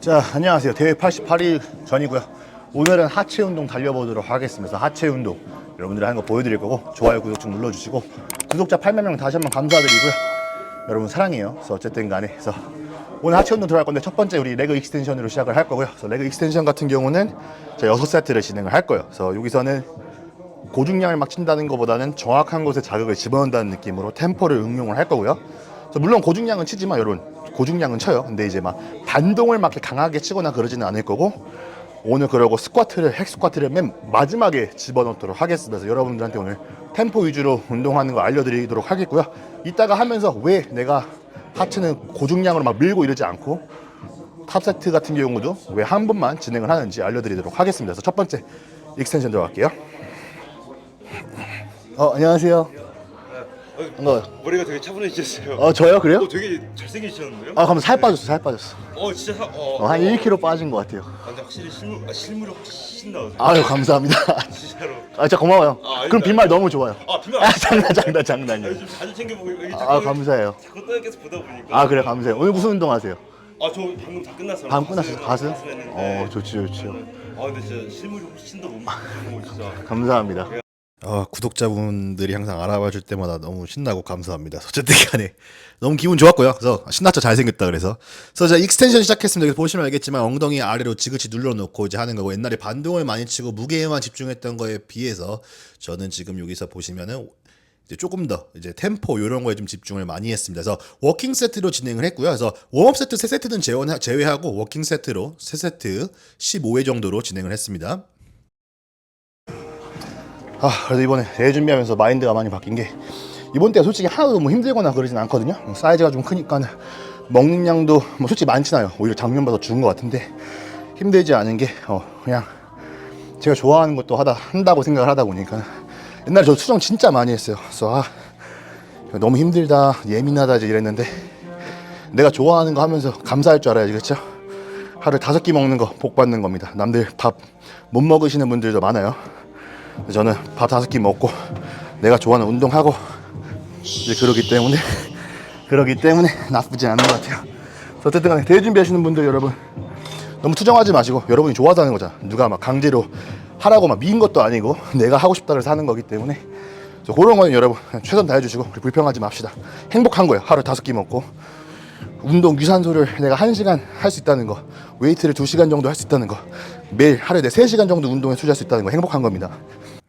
자, 안녕하세요. 대회 88일 전이고요. 오늘은 하체 운동 달려보도록 하겠습니다. 하체 운동 여러분들이 하는 거 보여드릴 거고 좋아요, 구독 좀 눌러주시고 구독자 8만 명 다시 한번 감사드리고요. 여러분 사랑해요. 그래서 어쨌든 간에 그래서 오늘 하체 운동 들어갈 건데 첫 번째 우리 레그 익스텐션으로 시작을 할 거고요. 그래서 레그 익스텐션 같은 경우는 자 6세트를 진행을 할 거예요. 그래서 여기서는 고중량을 막 친다는 것보다는 정확한 곳에 자극을 집어넣는다는 느낌으로 템포를 응용을 할 거고요. 물론 고중량은 치지만 여러분 고중량은 쳐요. 근데 이제 막 반동을 막 강하게 치거나 그러지는 않을 거고 오늘 그러고 스쿼트를 핵 스쿼트를 맨 마지막에 집어넣도록 하겠습니다. 그래서 여러분들한테 오늘 템포 위주로 운동하는 거 알려드리도록 하겠고요. 이따가 하면서 왜 내가 하체는 고중량으로 막 밀고 이러지 않고 탑 세트 같은 경우도 왜 한 번만 진행을 하는지 알려드리도록 하겠습니다. 그래서 첫 번째 익스텐션 들어갈게요. 어 안녕하세요. 반가워요. 머리가 되게 차분해지셨어요. 어 저요 그래요? 어, 되게 잘생기셨는데요? 아 그럼 살 빠졌어 살 빠졌어. 어, 진짜 사, 어, 어, 한 1kg 빠진 것 같아요. 아, 근데 확실히 실물, 아, 실물이 훨씬 나오세요. 아유 감사합니다. 진짜로. 아 진짜 고마워요. 아. 그럼 빈말 너무 좋아요. 아, 비말. 아 장난 장난 아, 장난이에요. 요즘 자주 챙겨 보고 여기 아 감사해요. 자꾸 떠 계속 보다 보니까. 아 그래 감사해요. 오늘 무슨 운동 하세요? 아, 저 방금 다 끝났어요. 방 끝났어요. 가슴? 했는데. 어 좋지 좋지. 아, 근데 진짜 실물이 훨씬 더 너무 진짜. 감사합니다. 어, 구독자분들이 항상 알아봐 줄 때마다 너무 신나고 감사합니다. 어쨌든 간에 너무 기분 좋았고요. 그래서 신났죠. 잘생겼다 그래서. 그래서 제가 익스텐션 시작했습니다. 여기 보시면 알겠지만 엉덩이 아래로 지그치 눌러놓고 이제 하는 거고 옛날에 반동을 많이 치고 무게에만 집중했던 거에 비해서 저는 지금 여기서 보시면은 조금 더 이제 템포 이런 거에 좀 집중을 많이 했습니다. 그래서 워킹 세트로 진행을 했고요. 그래서 웜업 세트 세 세트는 제외- 제외하고 워킹 세트로 세 세트 15회 정도로 진행을 했습니다. 아 그래도 이번에 대회 준비하면서 마인드가 많이 바뀐 게 이번 때가 솔직히 하나도 뭐 힘들거나 그러진 않거든요. 사이즈가 좀 크니까 먹는 양도 뭐 솔직히 많진 않아요. 오히려 작년보다 적은 것 같은데 힘들지 않은 게 어, 그냥 제가 좋아하는 것도 하다 한다고 생각을 하다 보니까 옛날에 저 수정 진짜 많이 했어요. 그래서 아 너무 힘들다 예민하다 이제 이랬는데 내가 좋아하는 거 하면서 감사할 줄 알아야지 그렇죠? 하루 다섯 끼 먹는 거 복 받는 겁니다. 남들 밥 못 먹으시는 분들도 많아요. 저는 밥 다섯 끼 먹고 내가 좋아하는 운동하고 이제 그러기 때문에 그러기 때문에 나쁘지 않은 것 같아요. 어쨌든 간에 대회 준비하시는 분들 여러분 너무 투정하지 마시고 여러분이 좋아서 하는 거잖아. 누가 막 강제로 하라고 막 미인 것도 아니고 내가 하고 싶다 그래서 하는 거기 때문에 그래서 그런 거는 여러분 최선 다해주시고 불평하지 맙시다. 행복한 거예요. 하루 다섯 끼 먹고 운동 유산소를 내가 한시간 할 수 있다는 거 웨이트를 두시간 정도 할 수 있다는 거 매일 하루에 내 3시간 정도 운동에 투자할 수 있다는 거 행복한 겁니다.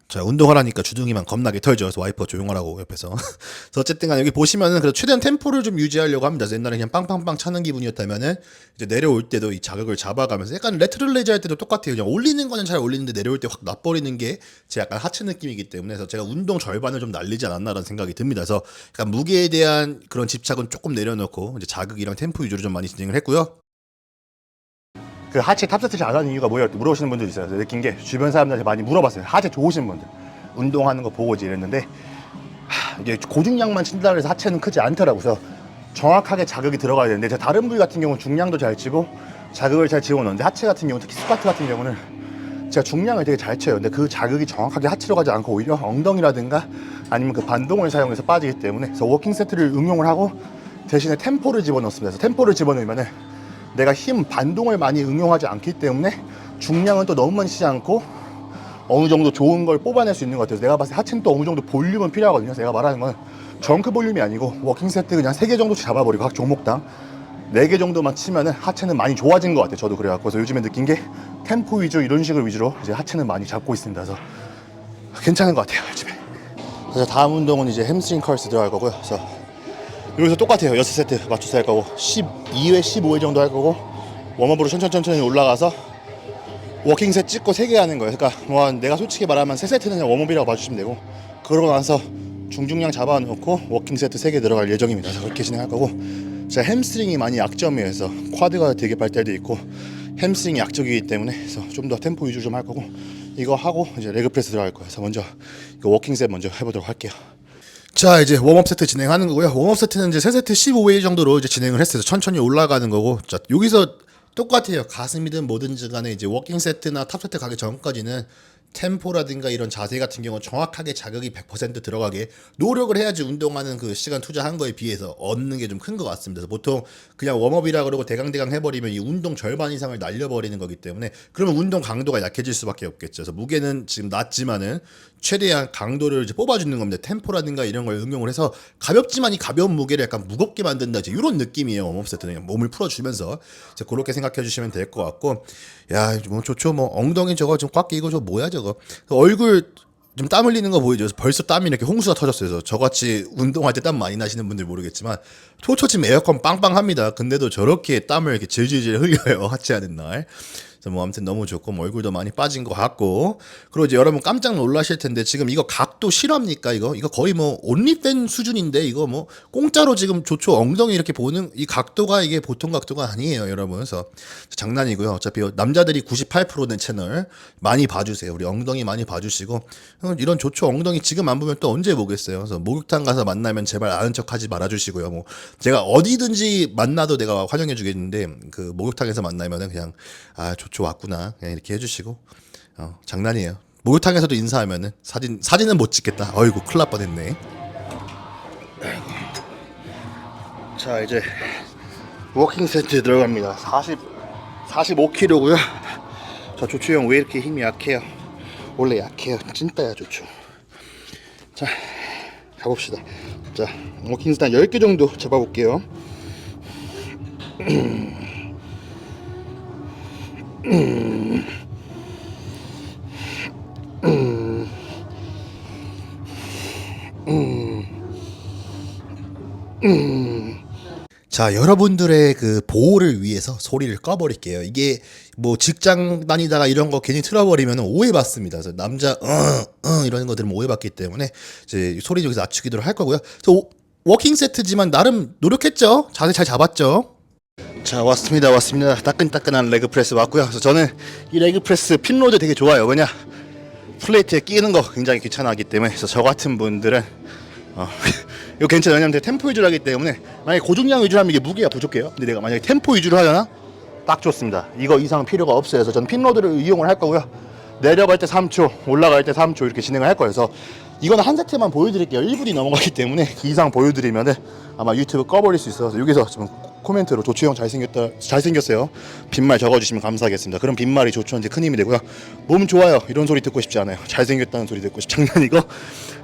자 운동하라니까 주둥이만 겁나게 털죠. 그래서 와이퍼 조용하라고 옆에서. 그래서 어쨌든 간에 여기 보시면은 그래도 최대한 템포를 좀 유지하려고 합니다. 옛날에 그냥 빵빵빵 차는 기분이었다면은 이제 내려올 때도 이 자극을 잡아가면서 약간 레트럴 레이저 할 때도 똑같아요. 그냥 올리는 거는 잘 올리는데 내려올 때 확 놔버리는 게 제 약간 하체 느낌이기 때문에 그래서 제가 운동 절반을 좀 날리지 않았나라는 생각이 듭니다. 그래서 약간 무게에 대한 그런 집착은 조금 내려놓고 이제 자극이랑 템포 위주로 좀 많이 진행을 했고요. 그 하체 탑세트 잘안 하는 이유가 뭐야? 이렇게 물어보시는 분들 있어요. 느낀 게 주변 사람들한테 많이 물어봤어요. 하체 좋으신 분들. 운동하는 거 보고 이제 이랬는데 하, 이게 고중량만 친다 그래서 하체는 크지 않더라고요. 정확하게 자극이 들어가야 되는데 제가 다른 부위 같은 경우는 중량도 잘 치고 자극을 잘 집어넣는데 하체 같은 경우 특히 스쿼트 같은 경우는 제가 중량을 되게 잘 쳐요. 근데 그 자극이 정확하게 하체로 가지 않고 오히려 엉덩이라든가 아니면 그 반동을 사용해서 빠지기 때문에 그래서 워킹 세트를 응용을 하고 대신에 템포를 집어넣습니다. 그래서 템포를 집어넣으면은 내가 힘 반동을 많이 응용하지 않기 때문에 중량은 또 너무 많이 치지 않고 어느 정도 좋은 걸 뽑아낼 수 있는 것 같아요. 내가 봤을 때 하체는 또 어느 정도 볼륨은 필요하거든요. 내가 말하는 건 정크 볼륨이 아니고 워킹 세트 그냥 3개 정도씩 잡아버리고 각 종목당 4개 정도만 치면은 하체는 많이 좋아진 것 같아요. 저도 그래갖고 그래서 요즘에 느낀 게 템포 위주 이런 식을 위주로 이제 하체는 많이 잡고 있습니다. 그래서 괜찮은 것 같아요. 요즘에. 그래서 다음 운동은 이제 햄스트링 컬스 들어갈 거고요. 그래서 여기서 똑같아요. 6세트 맞춰서 할 거고 12회, 15회 정도 할 거고 웜업으로 천천히 천천히 올라가서 워킹 셋 찍고 3개 하는 거예요. 그러니까 뭐 내가 솔직히 말하면 3세트는 그냥 웜업이라고 봐주시면 되고 그러고 나서 중중량 잡아놓고 워킹 세트 3개 들어갈 예정입니다. 그렇게 진행할 거고 제가 햄스트링이 많이 약점이에요. 그래서 쿼드가 되게 발달돼 있고 햄스트링이 약적이기 때문에 그래서 좀 더 템포 위주 좀할 거고 이거 하고 이제 레그 프레스 들어갈 거예요. 그래서 먼저 이거 워킹 셋 먼저 해보도록 할게요. 자 이제 웜업 세트 진행하는 거고요. 웜업 세트는 이제 세 세트 15회 정도로 이제 진행을 했어요. 천천히 올라가는 거고 자 여기서 똑같아요. 가슴이든 뭐든지 간에 이제 워킹 세트나 탑 세트 가기 전까지는 템포라든가 이런 자세 같은 경우는 정확하게 자극이 100% 들어가게 노력을 해야지 운동하는 그 시간 투자한 거에 비해서 얻는 게 좀 큰 것 같습니다. 보통 그냥 웜업이라 그러고 대강대강 해버리면 이 운동 절반 이상을 날려버리는 거기 때문에 그러면 운동 강도가 약해질 수밖에 없겠죠. 그래서 무게는 지금 낮지만은 최대한 강도를 이제 뽑아주는 겁니다. 템포라든가 이런 걸 응용을 해서 가볍지만 이 가벼운 무게를 약간 무겁게 만든다. 이제 이런 느낌이에요. 웜업 세트는 몸을 풀어주면서 이제 그렇게 생각해 주시면 될 것 같고 야, 뭐 좋죠. 뭐 엉덩이 저거 좀꽉 끼고 저 뭐야 저거 얼굴 좀 땀 흘리는 거 보이죠? 벌써 땀이 이렇게 홍수가 터졌어요. 저같이 운동할 때 땀 많이 나시는 분들 모르겠지만 토초 지금 에어컨 빵빵합니다. 근데도 저렇게 땀을 이렇게 질질질 흘려요. 하체 하는 날. 그래서 뭐 아무튼 너무 좋고 뭐 얼굴도 많이 빠진 것 같고. 그리고 이제 여러분 깜짝 놀라실 텐데 지금 이거 각도 실합니까 이거? 이거 거의 뭐 온리팬 수준인데 이거 뭐 공짜로 지금 조초 엉덩이 이렇게 보는 이 각도가 이게 보통 각도가 아니에요 여러분. 그래서 장난이고요. 어차피 남자들이 98%는 채널 많이 봐주세요. 우리 엉덩이 많이 봐주시고. 어, 이런 조초 엉덩이 지금 안 보면 또 언제 보겠어요? 그래서 목욕탕 가서 만나면 제발 아는 척하지 말아주시고요. 뭐 제가 어디든지 만나도 내가 환영해 주겠는데 그 목욕탕에서 만나면은 그냥 아조 초 왔구나. 그냥 이렇게 해주시고. 어, 장난이에요. 목욕탕에서도 인사하면은 사진 사진은 못 찍겠다. 어이구 큰일 날 뻔했네. 자 이제 워킹 세트 들어갑니다. 40 45kg고요. 자 조추 형 왜 이렇게 힘이 약해요? 원래 약해요. 찐따야 조추. 자 가봅시다. 자 워킹 세트 한 10개 정도 잡아볼게요 자, 여러분들의 그 보호를 위해서 소리를 꺼버릴게요. 이게 뭐 직장 다니다가 이런 거 괜히 틀어버리면 오해받습니다. 남자, 어, 어, 이런 거 들으면 오해받기 때문에 이제 소리 여기서 낮추기도 할 거고요. 그래서 오- 워킹 세트지만 나름 노력했죠. 자세 잘 잡았죠. 자 왔습니다 왔습니다. 따끈따끈한 레그 프레스 왔고요. 그래서 저는 이 레그 프레스 핀로드 되게 좋아요. 왜냐? 플레이트에 끼는 거 굉장히 귀찮아하기 때문에. 그래서 저 같은 분들은 어, 이거 괜찮아요. 왜냐면 템포 위주로 하기 때문에. 만약에 고중량 위주로 하면 이게 무게가 부족해요. 근데 내가 만약에 템포 위주로 하잖아 딱 좋습니다. 이거 이상 필요가 없어요. 그래서 저는 핀로드를 이용을 할 거고요. 내려갈 때 3초 올라갈 때 3초 이렇게 진행을 할 거예요. 그래서 이거는 한 세트만 보여드릴게요. 1분이 넘어가기 때문에 그 이상 보여드리면은 아마 유튜브 꺼버릴 수 있어서 여기서 좀 코멘트로 조추형 잘생겼다 잘생겼어요. 빈말 적어주시면 감사하겠습니다. 그럼 빈말이 조추한테 큰 힘이 되고요. 몸 좋아요. 이런 소리 듣고 싶지 않아요. 잘생겼다는 소리 듣고 싶 장난이고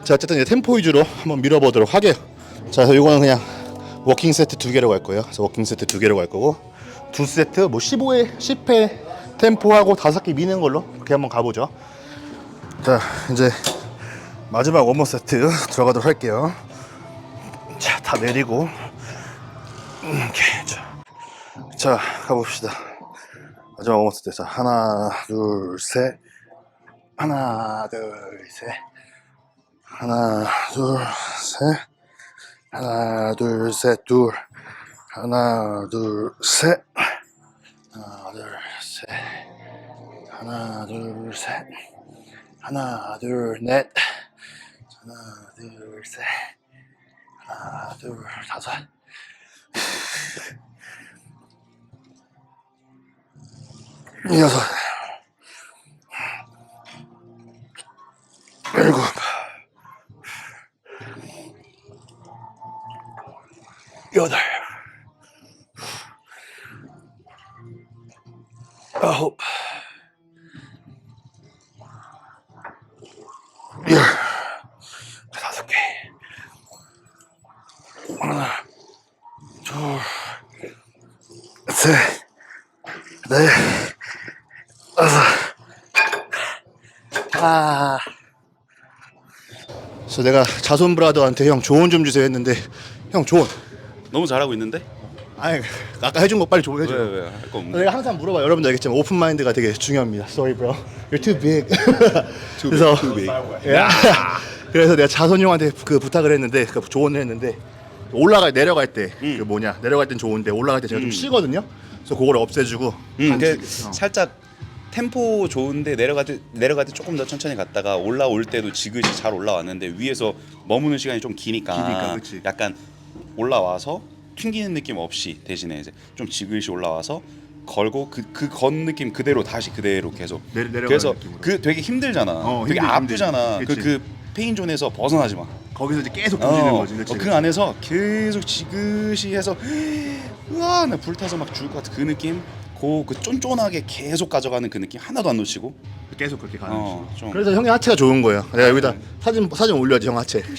자 어쨌든 이제 템포 위주로 한번 밀어보도록 하게요. 자 그래서 이거는 그냥 워킹 세트 두 개로 갈 거예요. 그래서 워킹 세트 두 개로 갈 거고. 두 세트 뭐 15회 10회 템포하고 다섯 개 미는 걸로 그렇게 한번 가보죠. 자 이제 마지막 원모 세트 들어가도록 할게요. 자 다 내리고 오케이 자, 자 가봅시다 마지막 세트 자 하나 둘 셋 하나 둘 셋 하나 둘 셋 하나 둘 셋 둘 하나 둘 셋 하나 둘 셋 하나 둘 셋 하나 둘 넷 하나 둘 셋 하나 둘 다섯 여섯 일곱 여덟 아홉 열 다섯 개 하나 다섯 아 그래서 내가 자손 브라더한테 형 조언 좀 주세요 했는데 형 조언 너무 잘하고 있는데? 아니 아까 해준 거 빨리 조언 해 줘 왜왜할거 없는데? 내가 항상 물어봐 여러분들 알겠지만 오픈 마인드가 되게 중요합니다. Sorry, bro. You're too big. 그래서 야. 그래서 내가 자선 형한테 그 부탁을 했는데 그 조언을 했는데 올라갈 내려갈 때 그 뭐냐 내려갈 땐 좋은데 올라갈 때 제가 좀 쉬거든요. 그래서 그걸 없애주고 음, 반칙. 그 어. 살짝 템포 좋은데 내려갈 때 내려갈 때 조금 더 천천히 갔다가 올라올 때도 지그시 잘 올라왔는데 위에서 머무는 시간이 좀 기니까, 기니까, 그치. 약간 올라와서 튕기는 느낌 없이 대신에 이제 좀 지그시 올라와서 걸고 그그건 느낌 그대로 다시 그대로 계속 내려- 내려가는 그래서 느낌으로. 그 되게 힘들잖아 어, 되게 힘들지, 아프잖아 힘들지. 그그 페인 존에서 벗어나지 마 거기서 이제 계속 부지는 어, 거지. 그치, 어, 그 그치. 안에서 계속 지그시 해서 우와 나 불타서 막 죽을 것 같은 그 느낌 그, 그 쫀쫀하게 계속 가져가는 그 느낌 하나도 안 놓치고 계속 그렇게 가는 어. 좀. 그래서 형의 하체가 좋은 거예요. 내가 여기다 사진 사진 올려야지 형 하체.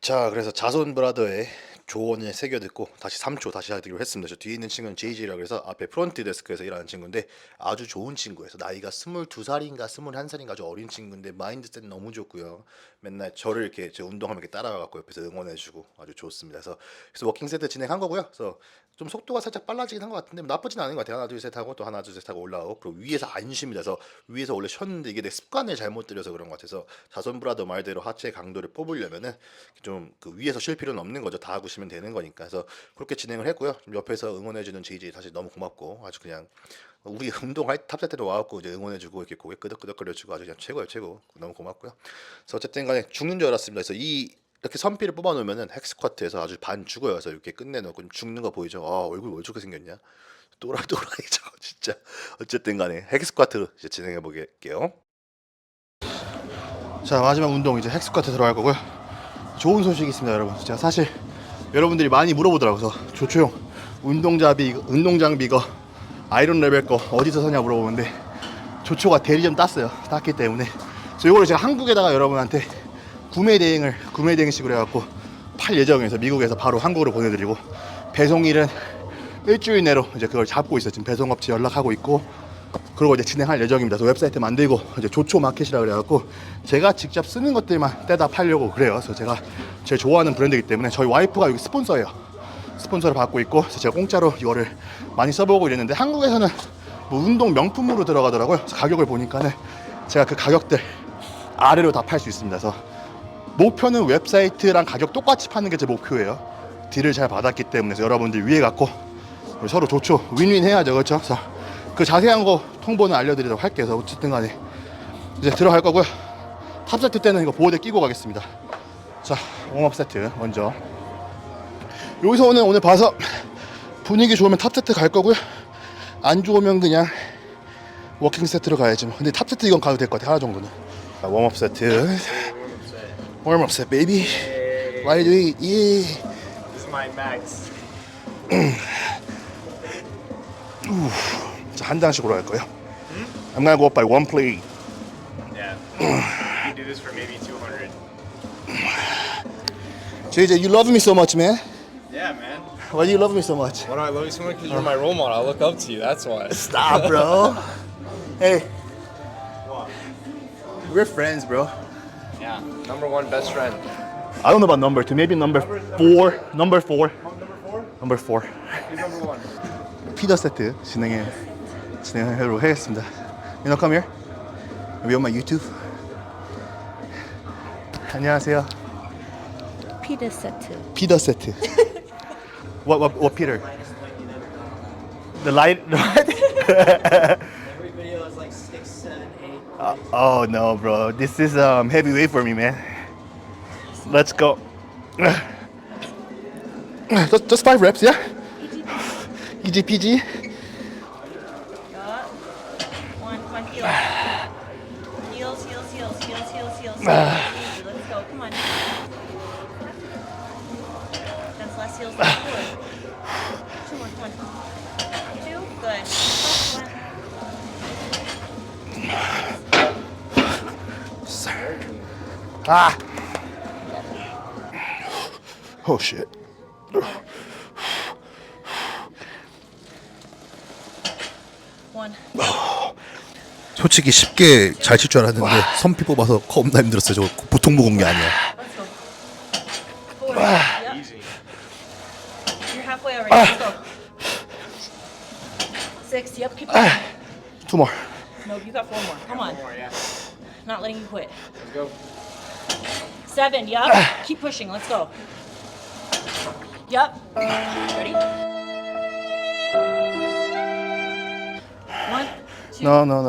자, 그래서 자손 브라더의 조언을 새겨 듣고 다시 3초 다시 하기로 했습니다. 저 뒤에 있는 친구는 JJ라고 해서 앞에 프론트 데스크에서 일하는 친구인데 아주 좋은 친구예요. 나이가 22살인가 21살인가 아주 어린 친구인데 마인드셋 너무 좋고요. 맨날 저를 이렇게 제 운동하면 이렇게 따라와 갖고 옆에서 응원해 주고 아주 좋습니다. 그래서 그래서 워킹 세트 진행한 거고요. 그래서 좀 속도가 살짝 빨라지긴 한 것 같은데 뭐 나쁘진 않은 것 같아요. 하나 둘셋 하고 또 하나 둘셋 하고 올라오고 그리고 위에서 안 쉽니다. 그래서 위에서 원래 쉬었는데 이게 내 습관을 잘못 들여서 그런 것 같아서 자손 브라더 말대로 하체 강도를 뽑으려면은 좀 그 위에서 쉴 필요는 없는 거죠. 다 하고 쉬면 되는 거니까. 그래서 그렇게 진행을 했고요. 좀 옆에서 응원해주는 JJ 사실 너무 고맙고 아주 그냥 우리 운동할 탑세 때도 와갖고 이제 응원해주고 이렇게 고개 끄덕끄덕거려주고 아주 그냥 최고예요 최고 너무 고맙고요. 그래서 어쨌든 간에 죽는 줄 알았습니다. 그래서 이 이렇게 선피를 뽑아놓으면은 헥스쿼트에서 아주 반 죽어요. 그래서 이렇게 끝내놓고 죽는 거 보이죠? 아 얼굴 왜 저렇게 생겼냐? 또라이 또라이 저거 진짜 어쨌든 간에 헥스쿼트 이제 진행해 보게요. 자 마지막 운동 이제 헥스쿼트 들어갈 거고요. 좋은 소식이 있습니다, 여러분. 제가 사실 여러분들이 많이 물어보더라고요. 조초용 운동 장비 운동 장비 이거 아이론 레벨 거 어디서 사냐 물어보는데 조초가 대리점 땄어요. 땄기 때문에 그래서 이거를 제가 한국에다가 여러분한테 구매 대행을 구매 대행식으로 해갖고 팔 예정에서 미국에서 바로 한국으로 보내드리고 배송일은 일주일 내로 이제 그걸 잡고 있어요. 지금 배송업체 연락하고 있고 그리고 이제 진행할 예정입니다. 그래서 웹사이트 만들고 이제 조초 마켓이라 그래갖고 제가 직접 쓰는 것들만 떼다 팔려고 그래요. 그래서 제가 제일 좋아하는 브랜드이기 때문에 저희 와이프가 여기 스폰서예요. 스폰서를 받고 있고 그래서 제가 공짜로 이거를 많이 써보고 이랬는데 한국에서는 뭐 운동 명품으로 들어가더라고요. 그래서 가격을 보니까는 제가 그 가격들 아래로 다 팔 수 있습니다. 그래서 목표는 웹사이트랑 가격 똑같이 파는 게 제 목표예요. 딜을 잘 받았기 때문에 그래서 여러분들 위에 갖고 서로 좋죠. 윈윈 해야죠. 그렇죠? 그 자세한 거 통보는 알려드리도록 할게요. 그래서 어쨌든 간에 이제 들어갈 거고요. 탑 세트 때는 이거 보호대 끼고 가겠습니다. 자, 웜업 세트 먼저. 여기서 오늘 오늘 봐서 분위기 좋으면 탑 세트 갈 거고요. 안 좋으면 그냥 워킹 세트로 가야지 뭐. 근데 탑 세트 이건 가도 될 것 같아. 하나 정도는. 자, 웜업 세트. 웜업 세트, 베이비. Why do you eat? This is my max. 자, 한 장씩으로 할 거예요. I'm gonna go up by one plate. Yeah. you can do this for maybe 200. JJ, you love me so much, man. Yeah, man. Why do you love me so much? Why do I love you so much? Because you're my role model. I look up to you. That's why. Stop, bro. hey, we're friends, bro. Yeah. Number one best friend. I don't know about number two. Maybe number four. Number four. Number four. Who's number one? 피더 세트 진행해 진행하도록 하겠습니다. You know, come here. We on my YouTube. 안녕하세요. 피드 세트. 피더 세트. what what what Peter? The light. Every video is like six, seven, eight. Uh, oh no, bro. This is um heavyweight for me, man. Let's go. Just, just five reps, yeah. Easy Let's go. Come on. That's less heels than before. Two more. Come. Two. Good. One. Ah. Oh shit. One. 솔직히 쉽게 잘 칠 줄 알았는데 선피 뽑아서 겁나 힘들었어요. 저거 보통 무거운 게 아니야. Yep. You're halfway already. Let's go. Six. Yep. Keep going. Two more. No, you got four more. Come on. Not letting you quit. Let's go. Seven, yup. Keep pushing, let's go. Yup. Ready? One, two. No, no,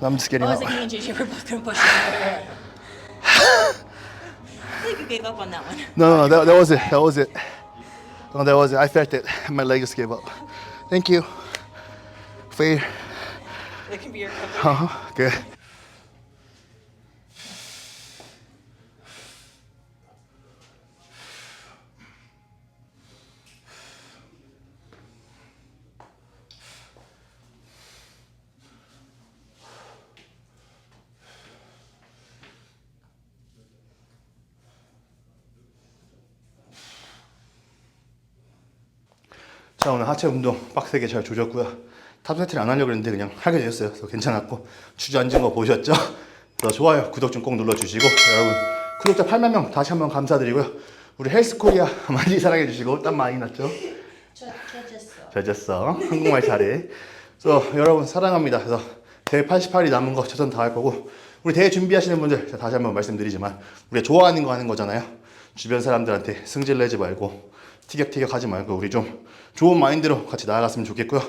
no. I'm just getting Oh, I was like, me and JJ were both gonna push. I think you gave up on that one. No, no, that, that was it. That was it. No, that was it. I felt it. My legs gave up. Thank you. Fair. That can be your cover. Uh-huh. Good. 자 오늘 하체 운동 빡세게 잘 조졌고요. 탑 세트를 안 하려고 했는데 그냥 하게 되었어요. 그래서 괜찮았고 주저앉은 거 보셨죠? 그래서 좋아요. 구독 좀 꼭 눌러주시고 여러분 구독자 8만 명 다시 한번 감사드리고요. 우리 헬스코리아 많이 사랑해 주시고 땀 많이 났죠? Judges. 잘졌어. 한국말 잘해. 그래서 여러분 사랑합니다. 그래서 대회 88이 남은 거 최선 다할 거고 우리 대회 준비하시는 분들 다시 한번 말씀드리지만 우리가 좋아하는 거 하는 거잖아요. 주변 사람들한테 승질 내지 말고 티격태격 하지 말고 우리 좀 좋은 마인드로 같이 나아갔으면 좋겠고요.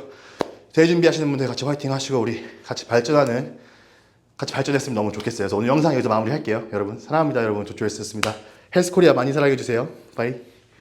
대회 준비하시는 분들 같이 화이팅 하시고 우리 같이 발전하는 같이 발전했으면 너무 좋겠어요. 그래서 오늘 영상 여기서 마무리할게요. 여러분 사랑합니다. 여러분 조조였습니다. 헬스코리아 많이 사랑해 주세요. 바이